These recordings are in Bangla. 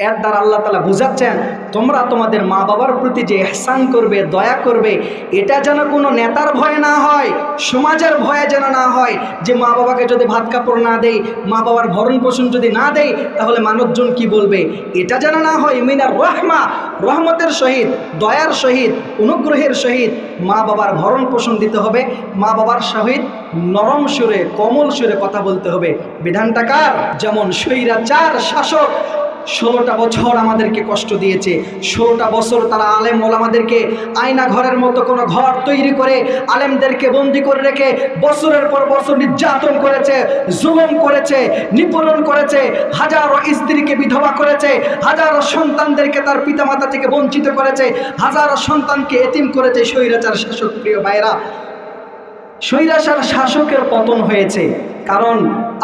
এর দ্বারা আল্লাহ তালা বুঝাচ্ছেন, তোমরা তোমাদের মা বাবার প্রতি যে এহসান করবে, দয়া করবে, এটা যেন কোনো নেতার ভয়ে না হয়, সমাজের ভয়ে যেন না হয়, যে মা বাবাকে যদি ভাত কাপড় না দেই মা বাবার ভরণ পোষণ যদি না দেই, তাহলে মানুষজন কি বলবে? এটা যেন না হয়, মিনার রহমা, রহমতের সহিত, দয়ার সহিত, অনুগ্রহের সহিত মা বাবার ভরণ পোষণ দিতে হবে মা বাবার সহিত নরম সুরে, কমল সুরে কথা বলতে হবে। বিধানটা কার? যেমন স্বৈরাচার শাসক ষোলোটা বছর আমাদেরকে কষ্ট দিয়েছে। ষোলোটা বছর তারা আলেম ওলামাদেরকে আয়না ঘরের মতো কোনো ঘর তৈরি করে আলেমদেরকে বন্দি করে রেখে বছরের পর বছর নির্যাতন করেছে, জুলুম করেছে, নিপীড়ন করেছে, হাজারো স্ত্রীকে বিধবা করেছে, হাজারো সন্তানদেরকে তার পিতামাতা থেকে বঞ্চিত করেছে, হাজারো সন্তানকে এতিম করেছে স্বৈরাচার শাসক প্রিয় ভাইরা স্বৈরাচার শাসকের পতন হয়েছে, কারণ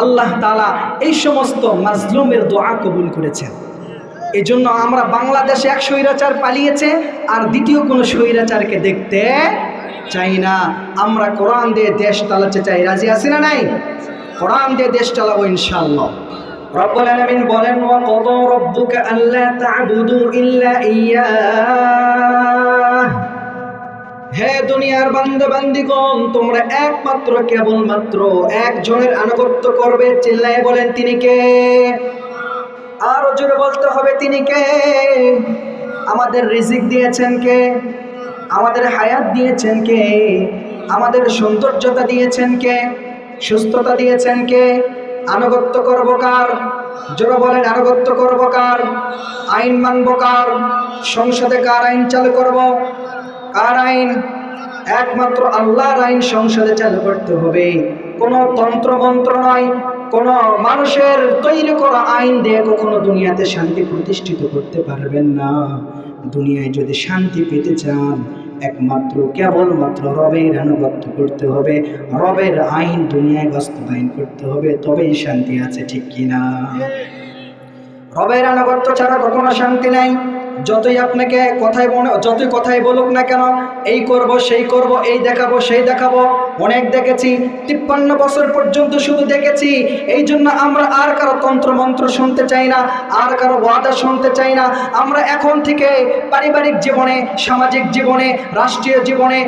আল্লাহ তালা এই সমস্ত মাজলুমের দোয়া কবুল করেছেন। এই জন্য আমরা বাংলাদেশে এক স্বৈরাচার পালিয়েছে আর দ্বিতীয় কোনো স্বৈরাচারকে দেখতে চাই না। আমরা কোরআন দিয়ে দেশ চালাতে চাই। রাজি আছি না নাই? কোরআন দিয়ে দেশ চালাবো ইনশাআল্লাহ। রব্বুল আলামিন বলেন কদা রাব্বুকা আল্লা তা'বুদু ইল্লা ইয়্যাহ হে দুনিয়ার বান্দা বান্দিগণ, তোমরা একমাত্র, কেবলমাত্র একজনের আনুগত্য করবে। চিল্লায় বলেন, তিনি কে? আরও জোরে বলতে হবে, তিনি কে? আমাদের রিজিক দিয়েছেন কে? আমাদের হায়াত দিয়েছেন কে? আমাদের সৌন্দর্যতা দিয়েছেন কে? সুস্থতা দিয়েছেন কে? আনুগত্য করব কার? জোরে বলেন, আনুগত্য করব কার? আইন মানব কার? সংসদে কার আইন চালু করব? কার আইন? একমাত্র আল্লাহর আইন সংসদে চালু করতে হবে। কোনো তন্ত্রমন্ত্র নয়, কোনো মানুষের তৈরি করা আইন দিয়ে কখনো দুনিয়াতে শান্তি প্রতিষ্ঠিত করতে পারবেন না। দুনিয়ায় যদি শান্তি পেতে চান, একমাত্র, কেবলমাত্র রবের আনুগত্য করতে হবে। রবের আইন দুনিয়ায় বাস্তবায়ন করতে হবে, তবেই শান্তি আছে, ঠিক কিনা? রবের আনুগত্য ছাড়া কখনো শান্তি নাই। যতই আপনাকে কথাই মনে, যতই কথাই বলুক না কেন, এই করব, সেই করব, এই দেখাবো, সেই দেখাবো। অনেক দেখেছি, তিপ্পান্ন বছর পর্যন্ত শুধু দেখেছি। এই জন্য আমরা আর কারও তন্ত্র মন্ত্র শুনতে চাই না, আর কারও ওয়াদা শুনতে চাই না। আমরা এখন থেকে পারিবারিক জীবনে, সামাজিক জীবনে, রাষ্ট্রীয় জীবনে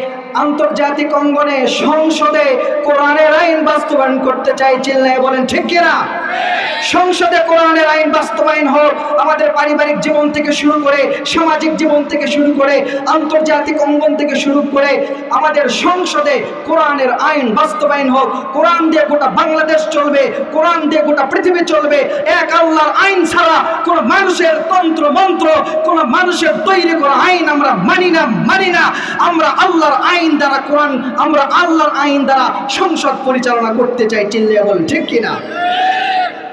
আন্তর্জাতিক অঙ্গনে সংসদে কোরআনের আইন বাস্তবায়ন করতে চাই চিল্লায় বলেন, ঠিক কিনা? সংসদে কোরআনের আইন বাস্তবায়ন হোক, আমাদের পারিবারিক জীবন থেকে শুরু করে সামাজিক জীবন থেকে শুরু করে আন্তর্জাতিক অঙ্গন থেকে শুরু করে আমাদের সংসদে কোরআনের আইন বাস্তবায়ন হোক, কোরআন দিয়ে গোটা বাংলাদেশ চলবে, কোরআন দিয়ে গোটা পৃথিবী চলবে, এক আল্লাহর আইন ছাড়া কোন মানুষের তন্ত্র মন্ত্র, কোন মানুষের তৈরি করা আইন আমরা মানি না মানি না। আমরা আল্লাহর আইন দ্বারা কোরআন আমরা আল্লাহর আইন দ্বারা সংসদ পরিচালনা করতে চাই চিল্লিয়া ঠিক কিনা?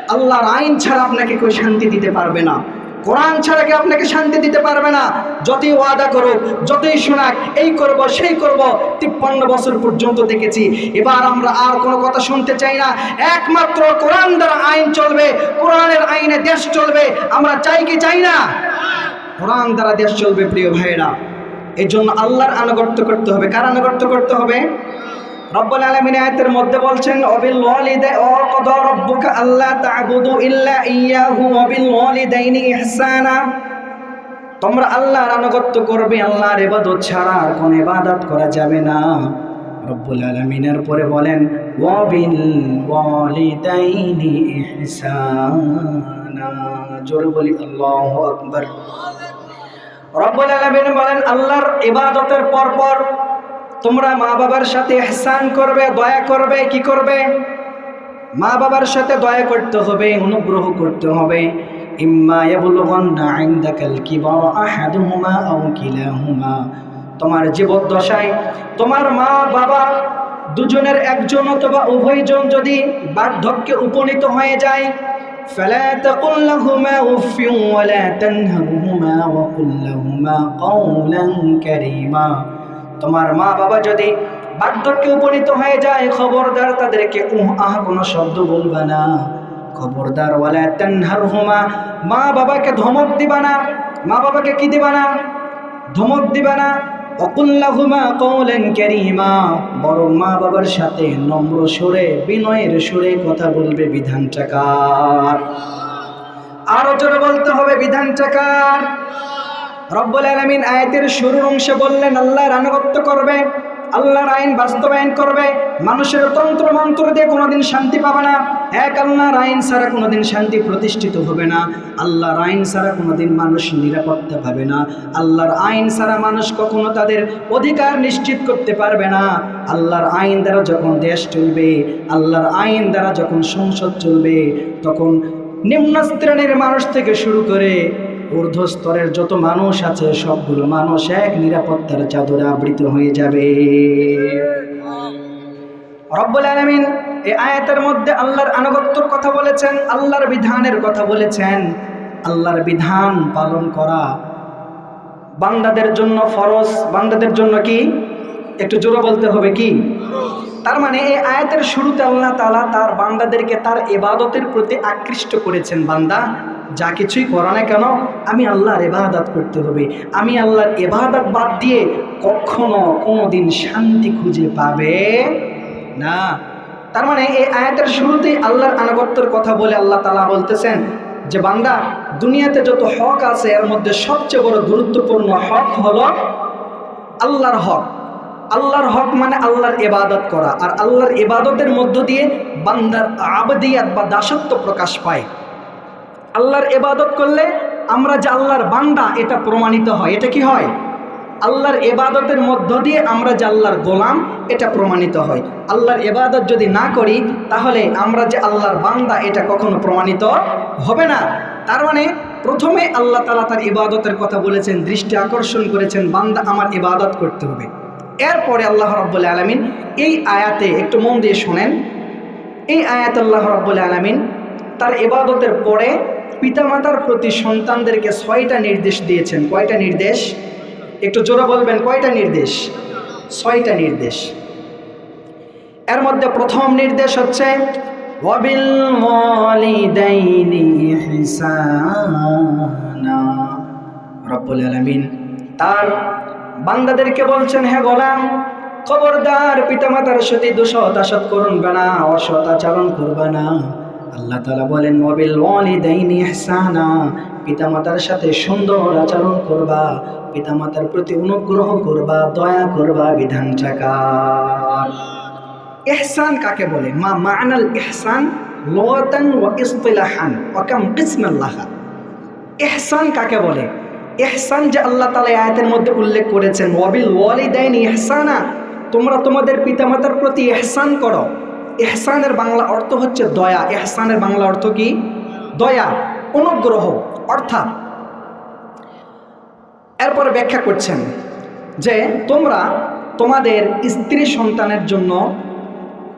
আল্লাহর আইন ছাড়া আপনাকে কেউ শান্তি দিতে পারবে না। কোরআন ছাড়া কি আপনাকে শান্তি দিতে পারবে না। যতই ওয়াদা করুক, যতই শোনাক, এই করব, সেই করব, তিপ্পান্ন বছর পর্যন্ত দেখেছি। এবার আমরা আর কোনো কথা শুনতে চাই না। একমাত্র কোরআন দ্বারা আইন চলবে, কোরআনের আইনে দেশ চলবে, আমরা চাই কি চাই না? কোরআন দ্বারা দেশ চলবে, প্রিয় ভাইয়েরা। এই জন্য আল্লাহর আনুগত্য করতে হবে। কার আনুগত্য করতে হবে? রব্বুল আলামিন আয়াতের মধ্যে বলছেন, অবিল ওয়ালিদে ও কদা রব্বুকা আল্লাহ তা'বুদু ইল্লা ইয়াহু ওয়া বিল ওয়ালিদাইনি ইহসানা। তোমরা আল্লাহর আনুগত্য করবে, আল্লাহর ইবাদত ছাড়া আর কোনো ইবাদত করা যাবে না। রব্বুল আলামিনের পরে বলেন ওয়া বিল ওয়ালিদাইনি ইহসানা। জোরে বলি, আল্লাহু আকবার। রব্বুল আলামিন বলেন আল্লাহর ইবাদতের পর পর তোমরা মা বাবার সাথে এহসান করবে দয়া করবে কি করবে মা বাবার সাথে দয়া করতে হবে অনুগ্রহ করতে হবে ইম্মা ইয়াবলুগান্না ইনদাকাল কিবার আহাদুহুমা আও কিলাহুমা তোমার জীবদ্দশায় তোমার মা বাবা দুজনের একজন অথবা উভয়জন যদি বার্ধক্যে উপনীত হয়ে যায় فلا تقل لهما اف ولا تنهرهما وقل لهما قولا كريما তোমার মা বাবা যদি বার্ধক্যে উপনীত হয়ে যায়, খবরদার তাদেরকে উহ আহ কোনো শব্দ বলবা না। খবরদার ওয়ালা তানহার হুমা মা বাবাকে ধমক দিবা না। মা বাবাকে কি দিবা না? ধমক দিবা না। অকুল্লাহুমা কৌলেন ক্যারিমা বরং মা বাবার সাথে নম্র সুরে, বিনয়ের সুরে কথা বলবে বিধান চাকার আরও জোরে বলতে হবে বিধান বিধানটা কার? রব্বুল আলমিন আয়াতের শুরুর অংশে বললেন আল্লাহর আনুগত্য করবে, আল্লাহর আইন বাস্তবায়ন করবে, মানুষের তন্ত্র মন্ত্র দিয়ে কোনোদিন শান্তি পাবে না। এক আল্লাহর আইন ছাড়া কোনোদিন শান্তি প্রতিষ্ঠিত হবে না। আল্লাহর আইন ছাড়া কোনোদিন মানুষ নিরাপত্তা পাবে না। আল্লাহর আইন ছাড়া মানুষ কখনো তাদের অধিকার নিশ্চিত করতে পারবে না। আল্লাহর আইন দ্বারা যখন দেশ চলবে, আল্লাহর আইন দ্বারা যখন সংসদ চলবে, তখন নিম্ন শ্রেণির মানুষ থেকে শুরু করে ঊর্ধ্ব স্তরের যত মানুষ আছে, সবগুলো মানুষ এক নিরাপত্তার চাদরে আবৃত হয়ে যাবে। রব্বুল আলামিন এই আয়াতের মধ্যে আল্লাহর আনুগত্যর কথা বলেছেন, আল্লাহর বিধানের কথা বলেছেন। আল্লাহর বিধান পালন করা বান্দাদের জন্য ফরজ, বান্দাদের জন্য কি? একটু জোরে বলতে হবে কি? তার মানে এই আয়াতের শুরুতে আল্লাহ তালা তার বান্দাদেরকে তার এবাদতের প্রতি আকৃষ্ট করেছেন, বান্দা। যা কিছুই করো না কেন, আমি আল্লাহর এবাদত করতে হবে। আমি আল্লাহর এবাদত বাদ দিয়ে কখনো কোনো দিন শান্তি খুঁজে পাবে না। তার মানে এই আয়াতের শুরুতেই আল্লাহর আনুগত্যের কথা বলে আল্লাহ তালা বলতেছেন যে, বান্দা, দুনিয়াতে যত হক আছে, এর মধ্যে সবচেয়ে বড় গুরুত্বপূর্ণ হক হলো আল্লাহর হক। আল্লাহর হক মানে আল্লাহর এবাদত করা। আর আল্লাহর এবাদতের মধ্য দিয়ে বান্দার আবদিয়াত বা দাসত্ব প্রকাশ পায়। আল্লাহর এবাদত করলে আমরা যে আল্লাহর বান্দা, এটা প্রমাণিত হয়। এটা কি হয়? আল্লাহর এবাদতের মধ্য দিয়ে আমরা যে আল্লাহর গোলাম, এটা প্রমাণিত হয়। আল্লাহর এবাদত যদি না করি, তাহলে আমরা যে আল্লাহর বান্দা, এটা কখনো প্রমাণিত হবে না। তার মানে প্রথমে আল্লাহ তালা তার ইবাদতের কথা বলেছেন, দৃষ্টি আকর্ষণ করেছেন, বান্দা আমার ইবাদত করতে হবে। এরপরে আল্লাহ রব্বুল আলমিন এই আয়াতে একটু মন দিয়ে শোনেন। এই আয়াত আল্লাহ রব্বুল আলমিন তার এবাদতের পরে পিতামাতার প্রতি সন্তানদেরকে ছয়টা নির্দেশ দিয়েছেন। কয়টা নির্দেশ? একটু জোরে বলবেন, কয়টা নির্দেশ? ছয়টা নির্দেশ। এর মধ্যে প্রথম নির্দেশ হচ্ছে তার বান্দাদেরকে বলছেন, হে গোলাম, খবরদার পিতা পিতামাতার সাথে দুসৎ আসৎ করবে না অসৎ আচরণ করবে না। আল্লাহ তালা বলেন, ওয়াবিল ওয়ালিদাইনি ইহসানা। পিতামাতার সাথে সুন্দর আচরণ করবা, পিতামাতার প্রতি অনুগ্রহ করবা, দয়া করবা, বিধান চাকার। ইহসান কাকে বলে? মা, মানাল ইহসান লোয়াতান ওয়া ইসতিলাহান। ওয়া কাম কিসমাল্লাহা ইহসান কাকে বলে? ইহসান যে আল্লাহ তালা আয়াতের মধ্যে উল্লেখ করেছেন, ওয়াবিল ওয়ালিদাইন ইহসানা। তোমরা তোমাদের পিতামাতার প্রতি ইহসান করো। ইহসানের বাংলা অর্থ হচ্ছে দয়া। এহসানের বাংলা অর্থ কি? দয়া, অনুগ্রহ, অর্থাৎ এরপরে ব্যাখ্যা করছেন যে তোমরা তোমাদের স্ত্রী সন্তানের জন্য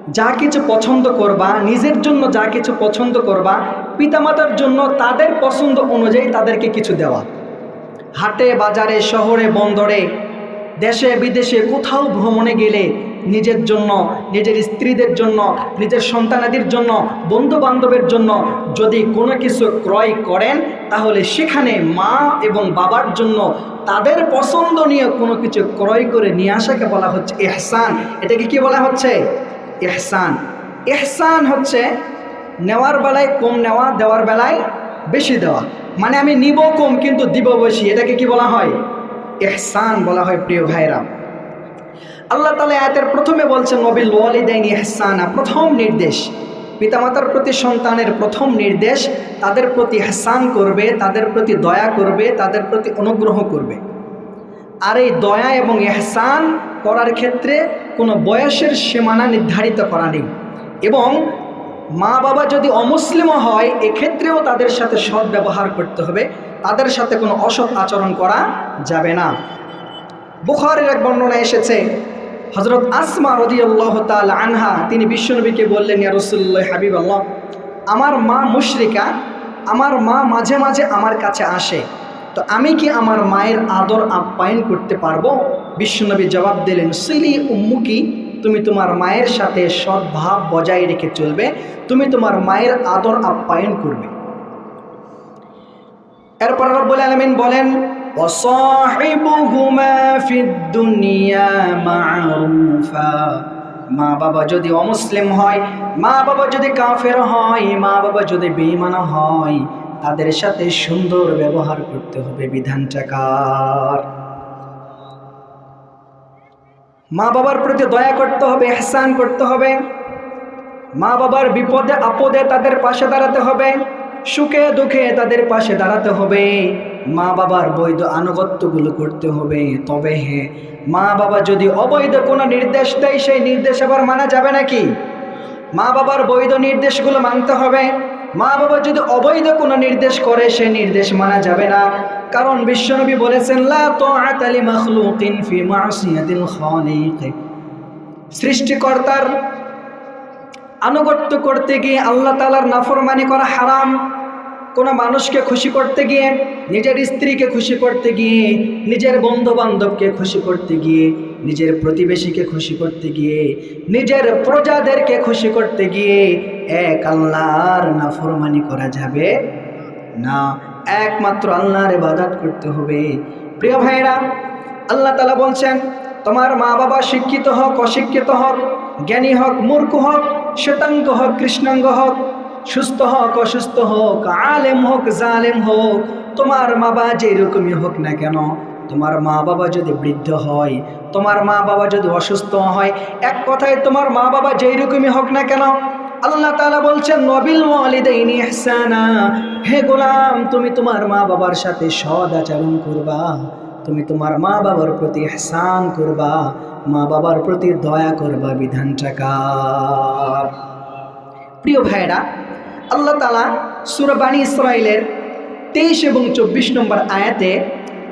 যা কিছু পছন্দ করবা, নিজের জন্য যা কিছু পছন্দ করবা, পিতামাতার জন্য তাদের পছন্দ অনুযায়ী তাদেরকে কিছু দেওয়া। হাটে, বাজারে, শহরে, বন্দরে, দেশে, বিদেশে কোথাও ভ্রমণে গেলে নিজের জন্য, নিজের স্ত্রীদের জন্য, নিজের সন্তানাদির জন্য বন্ধু বান্ধবের জন্য যদি কোনো কিছু ক্রয় করেন, তাহলে সেখানে মা এবং বাবার জন্য তাদের পছন্দনীয় কোনো কিছু ক্রয় করে নিয়ে আসাকে বলা হচ্ছে এহসান এটাকে কি বলা হচ্ছে? এহসান এহসান হচ্ছে নেওয়ার বেলায় কম নেওয়া, দেওয়ার বেলায় বেশি দেওয়া। মানে আমি নিব কম, কিন্তু দিব বেশি। এটাকে কি বলা হয়? এহসান বলা হয়, প্রিয় ভাইরা আল্লাহ তালা আয়াতের প্রথমে বলছেন নবিল ওয়ালিদাইন ইহসানা। প্রথম নির্দেশ। পিতামাতার প্রতি সন্তানের প্রথম নির্দেশ, তাদের প্রতি হাসান করবে, তাদের প্রতি দয়া করবে, তাদের প্রতি অনুগ্রহ করবে। আর এই দয়া এবং এহসান করার ক্ষেত্রে কোনো বয়সের সীমানা নির্ধারিত করা নেই। এবং মা বাবা যদি অমুসলিমও হয়, এক্ষেত্রেও তাদের সাথে সৎ ব্যবহার করতে হবে। তাদের সাথে কোনো অসৎ আচরণ করা যাবে না। বুখারের এক বর্ণনা এসেছে হজরত আসমা রদি আল্লাহ তাল আনহা, তিনি বিশ্বনবীকে বললেন, ইয়া রসুল্লাহ হাবিব আল্লাহ আমার মা মুশরিকা, আমার মা মাঝে মাঝে আমার কাছে আসে। তো আমি কি আমার মায়ের আদর আপ্যায়ন করতে পারব? বিশ্বনবী জবাব দিলেন, সিলি উম্মুকি, তুমি তোমার মায়ের সাথে সদ্ভাব বজায় রেখে চলবে, তুমি তোমার মায়ের আদর আপ্যায়ন করবে। এরপর রব্বুল আলমিন বলেন وصاحبهما في الدنيا معروفا মা বাবা যদি অমুসলিম হয় মা বাবা যদি কাফের হয় মা বাবা যদি বেইমানা হয় তাদের সাথে সুন্দর ব্যবহার করতে হবে বিধানটা কার মা বাবার প্রতি দয়া করতে হবে এহসান করতে হবে মা বাবার বিপদে আপদে তাদের পাশে দাঁড়াতে হবে সুখে দুঃখে তাদের পাশে দাঁড়াতে হবে মা বাবার বৈধ আনুগত্যগুলো করতে হবে। তবে হ্যাঁ মা বাবা যদি অবৈধ কোনো নির্দেশ দেয়, সেই নির্দেশ আবার মানা যাবে নাকি? মা বাবার বৈধ নির্দেশগুলো মানতে হবে। মা বাবা যদি অবৈধ কোনো নির্দেশ করে সে নির্দেশ মানা যাবে না। কারণ বিশ্বনবী বলেছেন ফি সৃষ্টিকর্তার আনুগত্য করতে গিয়ে আল্লাহ তালার নাফরমানি করা হারাম। কোনো মানুষকে খুশি করতে গিয়ে, নিজের স্ত্রীকে খুশি করতে গিয়ে, নিজের বন্ধু বান্ধবকে খুশি করতে গিয়ে, নিজের প্রতিবেশীকে খুশি করতে গিয়ে, নিজের প্রজাদেরকে খুশি করতে গিয়ে এক আল্লাহর নাফরমানি করা যাবে না। একমাত্র আল্লাহর ইবাদত করতে হবে। প্রিয় ভাইরা আল্লাহ তালা বলছেন, তোমার মা বাবা শিক্ষিত হোক, অশিক্ষিত হোক, জ্ঞানী হোক, মূর্খ হোক, শ্বেতাঙ্গ হোক, কৃষ্ণাঙ্গ হোক সুস্থ হোক, অসুস্থ হোক, আলেম হোক, জালেম হোক, তোমার মা বাবা যেরকমই হোক না কেন, তোমার মা বাবা যদি বৃদ্ধ হয়, তোমার মা বাবা যদি অসুস্থ হয়, এক কথায় তোমার মা বাবা যেই রকমই হোক না কেন, আল্লাহ তাআলা বলছেন, নবিল ওয়ালিদাইনি ইহসানা হে গোলাম, তুমি তোমার মা বাবার সাথে সদ আচরণ করবা, তুমি তোমার মা বাবার প্রতি ইহসান করবা, মা বাবার প্রতি দয়া করবা, বিধানটা কার? প্রিয় ভাইরা আল্লাহ তালা সুরবানী ইসরায়েলের তেইশ এবং চব্বিশ নম্বর আয়াতে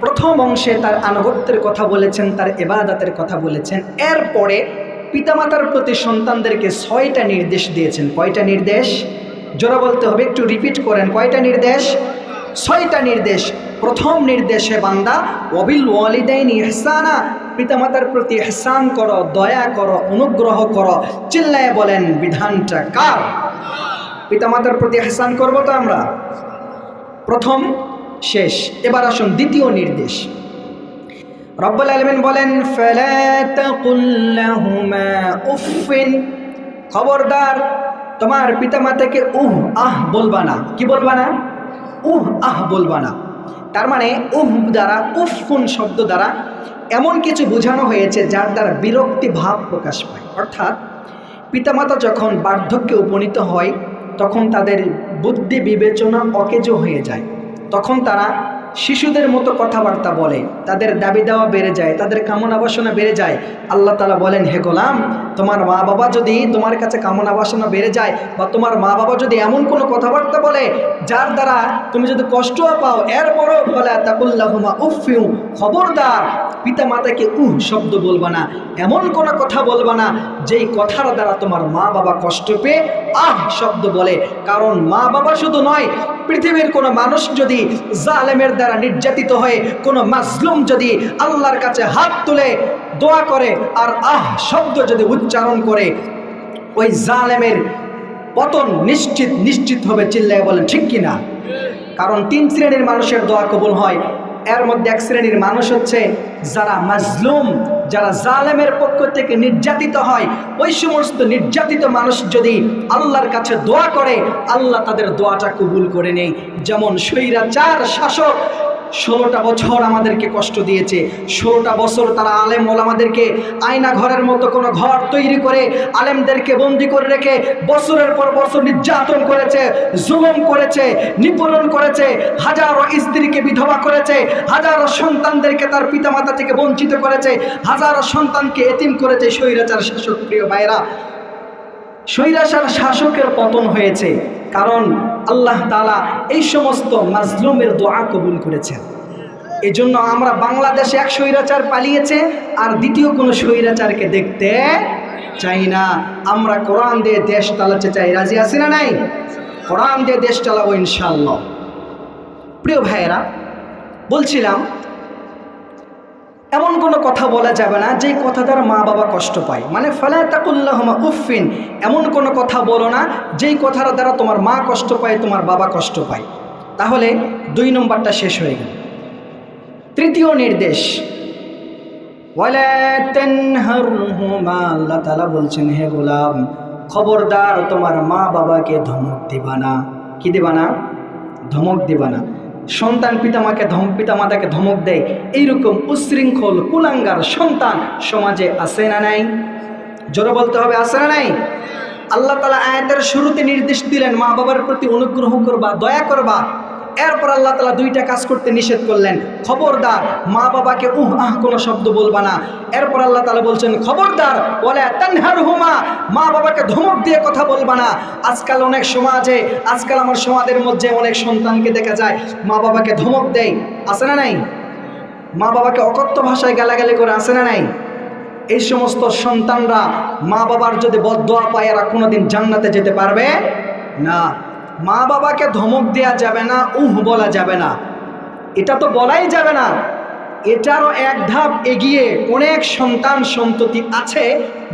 প্রথম অংশে তার আনুগত্যের কথা বলেছেন, তার এবাদাতের কথা বলেছেন। এরপরে পিতামাতার প্রতি সন্তানদেরকে ছয়টা নির্দেশ দিয়েছেন। কয়টা নির্দেশ? জোরা বলতে হবে, একটু রিপিট করেন। কয়টা নির্দেশ? ছয়টা নির্দেশ। প্রথম নির্দেশে বান্দা অবিল ওয়ালিদাইন ইহসানা। পিতামাতার প্রতি ইহসান করো, দয়া করো, অনুগ্রহ করো। চিল্লায় বলেন, বিধানটা কার? পিতামাতার প্রতি ইহসান করব তো আমরা? প্রথম, শেষ। এবার আসুন দ্বিতীয় নির্দেশ। রব্বুল আলমিন বলেন, "ফালা তাকুল লাহুমা উফিন খবরদার, তোমার পিতামাতাকে উহ, আহ বলবা না। কি বলবা না? উহ, আহ বলবা না। তার মানে উহ দ্বারা উফুন শব্দ দ্বারা এমন কিছু বোঝানো হয়েছে যার দ্বারা বিরক্তি ভাব প্রকাশ পায়। অর্থাৎ, পিতামাতা যখন বার্ধক্যে উপনীত হয় তখন তাদের বুদ্ধি বিবেচনা অকেজো হয়ে যায়। তখন তারা শিশুদের মতো কথাবার্তা বলে, তাদের দাবি দেওয়া বেড়ে যায়, তাদের কামনা বাসনা বেড়ে যায়। আল্লাহ তালা বলেন, হে গোলাম, তোমার মা বাবা যদি তোমার কাছে কামনা বাসনা বেড়ে যায় বা তোমার মা বাবা যদি এমন কোনো কথাবার্তা বলে, যার দ্বারা তুমি যদি কষ্টও পাও, এরপরও বলে, তাকুল্লাহুমা উফিউ খবরদার পিতা মাতাকে উহ শব্দ বলবা না, এমন কোনো কথা বলবা না, যেই কথার দ্বারা তোমার মা বাবা কষ্ট পেয়ে আহ শব্দ বলে। কারণ মা বাবা শুধু নয়, পৃথিবীর কোনো মানুষ যদি জালেমের দ্বারা নির্যাতিত হয়ে কোনো মাসলুম যদি আল্লাহর কাছে হাত তুলে দোয়া করে আর আহ শব্দ যদি উচ্চারণ করে, ওই জালেমের পতন নিশ্চিত নিশ্চিত হবে চিল্লায় বলেন, ঠিক কিনা কারণ তিন শ্রেণির মানুষের দোয়া কবুল হয়। এর মধ্যে এক শ্রেণির মানুষ হচ্ছে যারা মাজলুম যারা জালেমের পক্ষ থেকে নির্যাতিত হয়, ওই সমস্ত নির্যাতিত মানুষ যদি আল্লাহর কাছে দোয়া করে, আল্লাহ তাদের দোয়াটা কবুল করে নেই। যেমন স্বৈরাচার শাসক, ষোলোটা বছর আমাদেরকে কষ্ট দিয়েছে, ষোলোটা বছর তারা আলেম ওলামাদেরকে আয়না ঘরের মতো কোনো ঘর তৈরি করে, আলেমদেরকে বন্দি করে রেখে বছরের পর বছর নির্যাতন করেছে, জুলুম করেছে, নিপীড়ন করেছে, হাজারো স্ত্রীকে বিধবা করেছে, হাজারো সন্তানদেরকে তার পিতামাতা থেকে বঞ্চিত করেছে হাজারো সন্তানকে এতিম করেছে স্বৈরাচার শাসক প্রিয় ভাইরা স্বৈরাচার শাসকের পতন হয়েছে কারণ আল্লাহ তালা এই সমস্ত মাজলুমের দোয়া কবুল করেছেন। এই জন্য আমরা বাংলাদেশে এক স্বৈরাচার পালিয়েছে আর দ্বিতীয় কোনো স্বৈরাচারকে দেখতে চাই না। আমরা কোরআন দিয়ে দেশ চালাতে চাই। রাজি আছি না নাই? কোরআন দিয়ে দেশ চালাবো ইনশাল্লাহ প্রিয় ভাইয়েরা, বলছিলাম এমন কোনো কথা বলা যাবে না যে কথা দ্বারা মা বাবা কষ্ট পায়। মানে ফালাতাকুল্লাহমা উফিন এমন কোনো কথা বলো না যেই কথার দ্বারা তোমার মা কষ্ট পায়, তোমার বাবা কষ্ট পায়। তাহলে দুই নম্বরটা শেষ হয়ে গেল। তৃতীয় নির্দেশ তাআলা বলছেন, হে গোলাম, খবরদার তোমার মা বাবাকে ধমক দিবা না। কি দিবা না? ধমক দিবা না। সন্তান পিতামাকে ধম, পিতামাতাকে ধমক দেয়। এইরকম উশৃঙ্খল, কুলাঙ্গার সন্তান সমাজে আসে না নাই? জোরে বলতে হবে, আছে না নাই? আল্লাহ তালা আয়াতের শুরুতে নির্দেশ দিলেন মা বাবার প্রতি অনুগ্রহ করবা, দয়া করবা। এরপর আল্লাহ তালা দুইটা কাজ করতে নিষেধ করলেন। খবরদার, মা বাবাকে উহ আহ কোনো শব্দ বলবা না। এরপর আল্লাহ তালা বলছেন, খবরদার বলে তানহার হুমা মা বাবাকে ধমক দিয়ে কথা বলবা না। আজকাল অনেক সমাজে, আজকাল আমার সমাজের মধ্যে অনেক সন্তানকে দেখা যায়, মা বাবাকে ধমক দেয়। আছে না নাই? মা বাবাকে অকথ্য ভাষায় গালাগালি করে আছে না নাই? এই সমস্ত সন্তানরা মা বাবার যদি বদোয়া পায়, এরা কোনোদিন জান্নাতে যেতে পারবে না। মা বাবাকে ধমক দেওয়া যাবে না, উহ বলা যাবে না। এটা তো বলাই যাবে না। এটারও এক ধাপ এগিয়ে অনেক সন্তান সন্ততি আছে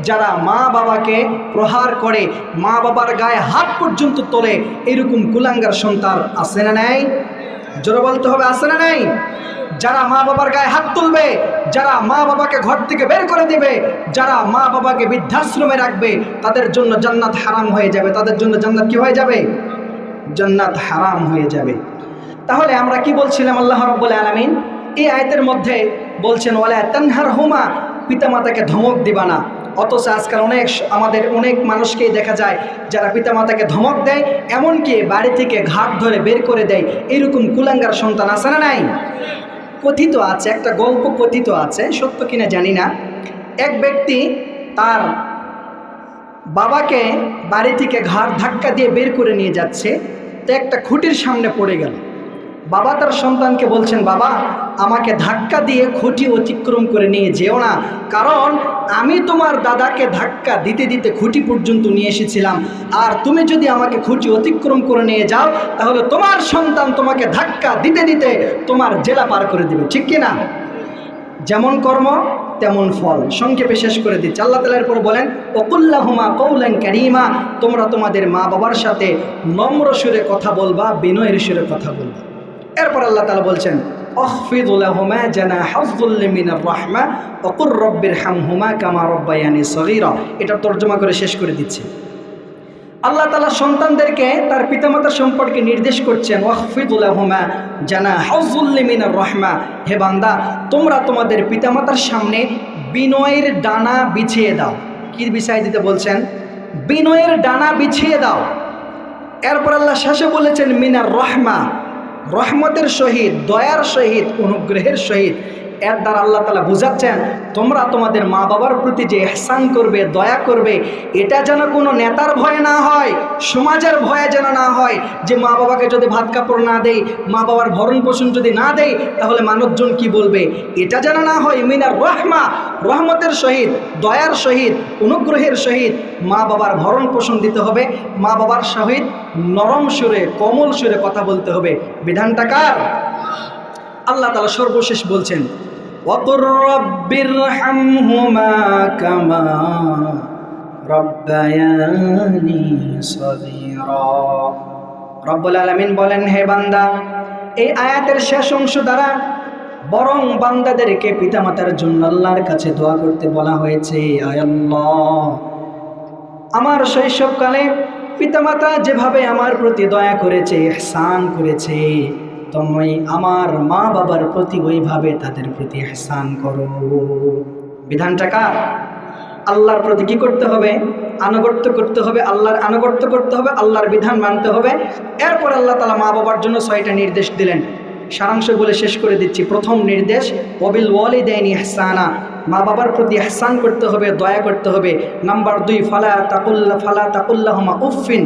যারা মা বাবাকে প্রহার করে, মা বাবার গায়ে হাত পর্যন্ত তোলে। এরকম কুলাঙ্গার সন্তান আছে না নাই? জোরে বলতে হবে, আছে না নাই? যারা মা বাবার গায়ে হাত তুলবে, যারা মা বাবাকে ঘর থেকে বের করে দেবে, যারা মা বাবাকে বৃদ্ধাশ্রমে রাখবে, তাদের জন্য জান্নাত হারাম হয়ে যাবে। তাদের জন্য জান্নাত কি হয়ে যাবে? জান্নাত হারাম হয়ে যাবে। তাহলে আমরা কি বলছিলাম আল্লাহ রব্বুল আলমিন? এই আয়তের মধ্যে বলছেন, ওয়ালা তানহার হুমা পিতামাতাকে ধমক দিবা না। অথচ আজকাল অনেক আমাদের অনেক মানুষকেই দেখা যায়, যারা পিতামাতাকে ধমক দেয়, এমনকি বাড়ি থেকে ঘাট ধরে বের করে দেয়। এরকম কুলাঙ্গার সন্তান আছে না নাই? কথিত আছে, একটা গল্প কথিত আছে, সত্য কিনা জানি না। এক ব্যক্তি তার বাবাকে বাড়ি থেকে ঘাড় ধাক্কা দিয়ে বের করে নিয়ে যাচ্ছে, তো একটা খুঁটির সামনে পড়ে গেল। বাবা তার সন্তানকে বলছেন, বাবা, আমাকে ধাক্কা দিয়ে খুঁটি অতিক্রম করে নিয়ে যেও না, কারণ আমি তোমার দাদাকে ধাক্কা দিতে দিতে খুঁটি পর্যন্ত নিয়ে এসেছিলাম। আর তুমি যদি আমাকে খুঁটি অতিক্রম করে নিয়ে যাও, তাহলে তোমার সন্তান তোমাকে ধাক্কা দিতে দিতে তোমার জেলা পার করে দেবে, ঠিক কিনা যেমন কর্ম তেমন ফল। সংক্ষেপে শেষ করে দিচ্ছে। আল্লাহ তালার পর বলেন, ওকুল্লাহুমা কৌলেন ক্যারিমা তোমরা তোমাদের মা বাবার সাথে নম্র সুরে কথা বলবা, বিনয়ের সুরে কথা বলবা। এরপর আল্লাহ তালা বলছেন অহফিদুল্লাহমা জানা হাফজুল্লিমিনার রহমা অকুর রব্বির হামহুমা কামা রব্বায়ানি সহিরা এটা তর্জমা করে শেষ করে দিচ্ছে। আল্লাহ তালা সন্তানদেরকে তার পিতামাতার সম্পর্কে নির্দেশ করছেন ওয়াহফিদুল্লাহমা জানা হাউজুল্লিমিনার রহমা। হে বান্দা, তোমরা তোমাদের পিতামাতার সামনে বিনয়ের ডানা বিছিয়ে দাও। কি বিষয় দিতে বলছেন? বিনয়ের ডানা বিছিয়ে দাও। এরপর আল্লাহ শেষে বলেছেন, মিনার রহমা। রহমতের সহিত, দয়ার সহিত, অনুগ্রহের সহিত। এর দ্বারা আল্লাহ তালা বুঝাচ্ছেন, তোমরা তোমাদের মা বাবার প্রতি যে এহসান করবে, দয়া করবে, এটা যেন কোনো নেতার ভয়ে না হয়, সমাজের ভয়ে যেন না হয়, যে মা বাবাকে যদি ভাত কাপড় না দেই, মা বাবার ভরণ পোষণ যদি না দেই, তাহলে মানুষজন কি বলবে? এটা যেন না হয়, মিনার রহমা, রহমতের সহিত, দয়ার সহিত, অনুগ্রহের সহিত মা বাবার ভরণ পোষণ দিতে হবে, মা বাবার সহিত নরম সুরে, কোমল সুরে কথা বলতে হবে। বিধানটা কার? আল্লাহ তালা সর্বশেষ বলছেন রব্বুল আলমিন বলেন, হে বান্দা, এই আয়াতের শেষ অংশ দ্বারা বরং বান্দাদেরকে পিতামাতার জন্য আল্লাহর কাছে দোয়া করতে বলা হয়েছে আমার শৈশবকালে পিতামাতা যেভাবে আমার প্রতি দয়া করেছে স্নান করেছে তুমি আমার মা বাবার প্রতি ওইভাবে তাদের প্রতি এহসান করো। বিধানটা কার? আল্লাহর প্রতি কি করতে হবে? আনুগত্য করতে হবে, আল্লাহর আনুগত্য করতে হবে, আল্লাহর বিধান মানতে হবে। এরপর আল্লাহ তালা মা বাবার জন্য ছয়টা নির্দেশ দিলেন। সারাংশ বলে শেষ করে দিচ্ছি। প্রথম নির্দেশ অবিল ওয়ালি দেয়নি এহসানা মা বাবার প্রতি এহসান করতে হবে, দয়া করতে হবে। নাম্বার দুই, ফালা তাকুল্লা, ফালা তাকুল্লাহমা উফিন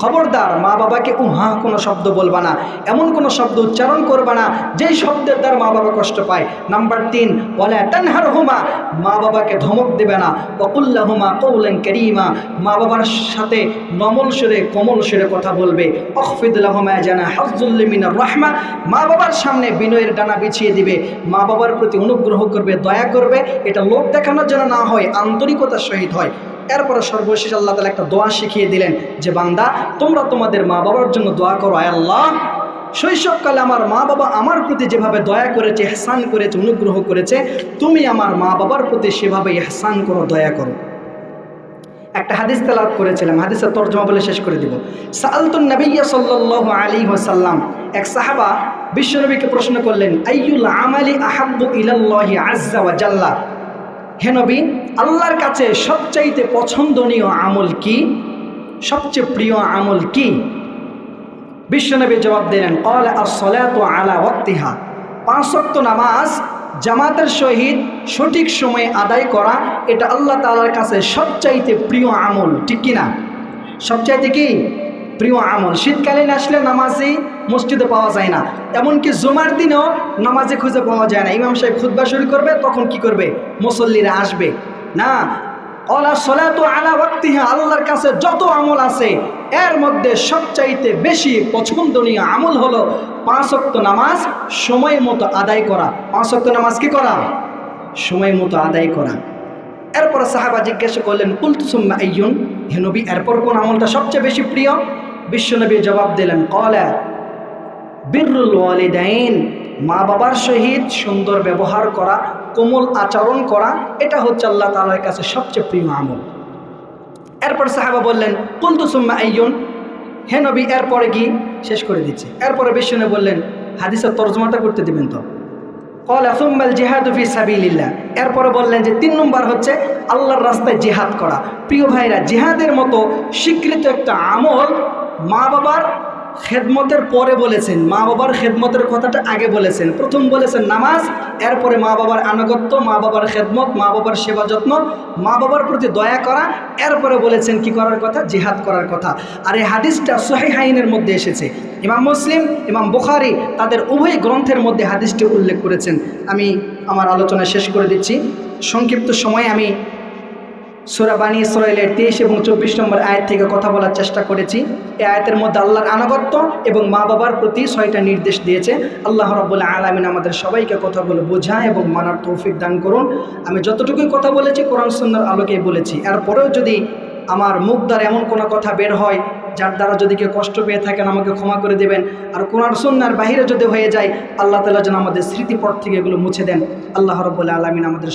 খবরদার মা বাবাকে উহা কোনো শব্দ বলবা না, এমন কোনো শব্দ উচ্চারণ করবা না, যেই শব্দের দ্বারা মা বাবা কষ্ট পায়। নাম্বার তিন, ওয়ালা তানহার হুমা মা বাবাকে ধমক দেবে না। অকুল্লাহুমা কৌলেন করিমা, মা বাবার সাথে নমল সুরে, কমল সুরে কথা বলবে। অখফিদুল্লাহমা জানা হাজুল্লিমিনার রহমা, মা বাবার সামনে বিনয়ের ডানা বিছিয়ে দিবে। মা বাবার প্রতি অনুগ্রহ করবে, দয়া করবে, এটা লোক দেখানোর জন্য না হয়, আন্তরিকতার সহিত হয়। এরপরে সর্বশেষ আল্লাহ তালা একটা দোয়া শিখিয়ে দিলেন যে, বান্দা, তোমরা তোমাদের মা বাবার জন্য দোয়া করো আয় আল্লাহ। শৈশবকালে আমার মা বাবা আমার প্রতি যেভাবে দয়া করেছে এহসান করেছে, অনুগ্রহ করেছে, তুমি আমার মা বাবার প্রতি সেভাবে এহসান করো, দয়া করো। একটা হাদিস তেলাওয়াত করেছিলাম, হাদিসের তর্জমা বলে শেষ করে দিব। সালতুন নবিয়া সাল্লাল্লাহু আলাইহি ওয়াসাল্লাম, এক সাহাবা বিশ্বনবীকে প্রশ্ন করলেন, আইয়ুল আমালি আহাব্বু ইলাল্লাহি আজ্জা জাল্লা? হে নবী, আল্লাহর কাছে সবচাইতে পছন্দনীয় আমল কি? সবচেয়ে প্রিয় আমল কি? বিশ্বনবী জবাব দিলেন কল আসলাতু আলা ওয়াক্তিহা। পাঁচ ওয়াক্ত নামাজ, জামাতের সহিত সঠিক সময়ে আদায় করা, এটা আল্লাহ তাআলার কাছে সবচাইতে প্রিয় আমল, ঠিক কি না সবচাইতে কি? প্রিয় আমল। শীতকালীন আসলে নামাজই মসজিদে পাওয়া যায় না। এমনকি জুমার দিনেও নামাজে খুঁজে পাওয়া যায় না। ইমাম সাহেব খুতবা শুরু করবে, তখন কি করবে? মুসল্লিরা আসবে। না অলা সলা তো আলা ওয়াক্তিহা, আল্লাহর কাছে যত আমল আছে, এর মধ্যে সবচাইতে বেশি পছন্দনীয় আমল হলো পাঁচ ওয়াক্ত নামাজ, সময় মতো আদায় করা। পাঁচ ওয়াক্ত নামাজ কি করা? সময় মতো আদায় করা। এরপর সাহাবা জিজ্ঞাসা করলেন কুলতুসুম্মা আইয়ুন? হে নবী, এরপর কোন আমলটা সবচেয়ে বেশি প্রিয়? বিশ্বনবী জবাব দিলেন কলা বিরুল ওয়ালিদাইন, মা বাবার সহিত সুন্দর ব্যবহার করা, কোমল আচরণ করা, এটা হচ্ছে আল্লাহ তাআলার কাছে সবচেয়ে প্রিয় আমল। এরপর সাহাবা বললেন কুলতুসুম্মা আইয়ুন হে নবী, এরপরে কি? শেষ করে দিচ্ছে। এরপরে বিশ্বনবী বললেন, হাদিসের তর্জমাটা করতে দিবেন তো। কল আসুম্মাল জেহাদ ফি সাবিলিল্লাহ এরপরে বললেন যে, তিন নম্বর হচ্ছে আল্লাহর রাস্তায় জেহাদ করা। প্রিয় ভাইরা, জেহাদের মতো স্বীকৃত একটা আমল মা বাবার খেদমতের পরে বলেছেন, মা বাবার খেদমতের কথাটা আগে বলেছেন। প্রথম বলেছেন নামাজ, এরপরে মা বাবার আনুগত্য, মা বাবার খেদমত, মা বাবার সেবা যত্ন, মা বাবার প্রতি দয়া করা, এরপরে বলেছেন কি করার কথা? জিহাদ করার কথা। আর এই হাদিসটা সোহাই হাইনের মধ্যে এসেছে। ইমাম মুসলিম, ইমাম বুখারি তাদের উভয় গ্রন্থের মধ্যে হাদিসটি উল্লেখ করেছেন। আমি আমার আলোচনা শেষ করে দিচ্ছি। সংক্ষিপ্ত সময়ে আমি সুরা বানী ইসরায়েলের তেইশ এবং চব্বিশ নম্বর আয়াত থেকে কথা বলার চেষ্টা করেছি। এই আয়াতের মধ্যে আল্লাহর আনুগত্য এবং মা বাবার প্রতি ছয়টা নির্দেশ দিয়েছে। আল্লাহ রব্বুল্লাহ আলমিন আমাদের সবাইকে কথাগুলো বোঝা এবং মানার তৌফিক দান করুন। আমি যতটুকুই কথা বলেছি, কোরআন সুন্নার আলোকেই বলেছি। এরপরেও যদি আমার মুখ দ্বারা এমন কোনো কথা বের হয়, যার দ্বারা যদি কেউ কষ্ট পেয়ে থাকেন, আমাকে ক্ষমা করে দেবেন। আর কোরআন সুন্নার বাহিরে যদি হয়ে যায়, আল্লাহ তালা যেন আমাদের স্মৃতিপট থেকে এগুলো মুছে দেন। আল্লাহ রব্বুল্লাহ আলমিন আমাদের